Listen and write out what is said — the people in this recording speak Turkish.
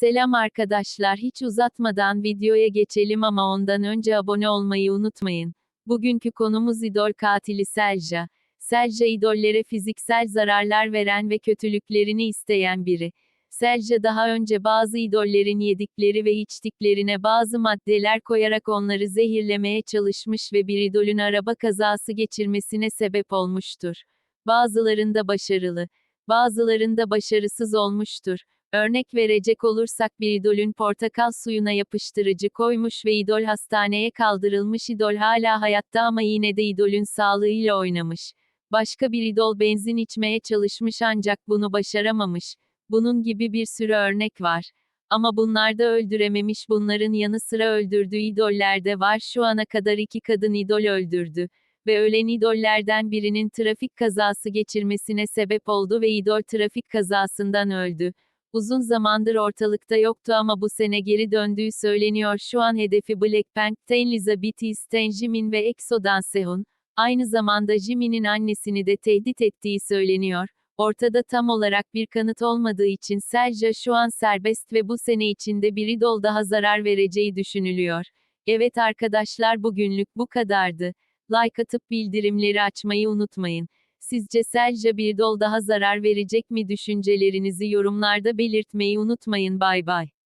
Selam arkadaşlar hiç uzatmadan videoya geçelim ama ondan önce abone olmayı unutmayın. Bugünkü konumuz idol katili Selja. Selja idollere fiziksel zararlar veren ve kötülüklerini isteyen biri. Selja daha önce bazı idollerin yedikleri ve içtiklerine bazı maddeler koyarak onları zehirlemeye çalışmış ve bir idolün araba kazası geçirmesine sebep olmuştur. Bazılarında başarılı, bazılarında başarısız olmuştur. Örnek verecek olursak bir idolün portakal suyuna yapıştırıcı koymuş ve idol hastaneye kaldırılmış idol hala hayatta ama yine de idolün sağlığıyla oynamış. Başka bir idol benzin içmeye çalışmış ancak bunu başaramamış. Bunun gibi bir sürü örnek var. Ama bunlarda öldürememiş bunların yanı sıra öldürdüğü idoller de var şu ana kadar iki kadın idol öldürdü. Ve ölen idollerden birinin trafik kazası geçirmesine sebep oldu ve idol trafik kazasından öldü. Uzun zamandır ortalıkta yoktu ama bu sene geri döndüğü söyleniyor. Şu an hedefi Blackpink'ten Elizabeth Easton Jimin ve EXO'dan Sehun. Aynı zamanda Jimin'in annesini de tehdit ettiği söyleniyor. Ortada tam olarak bir kanıt olmadığı için Selja şu an serbest ve bu sene içinde bir idol daha zarar vereceği düşünülüyor. Evet arkadaşlar bugünlük bu kadardı. Like atıp bildirimleri açmayı unutmayın. Sizce Selja bir dol daha zarar verecek mi düşüncelerinizi yorumlarda belirtmeyi unutmayın bay bay.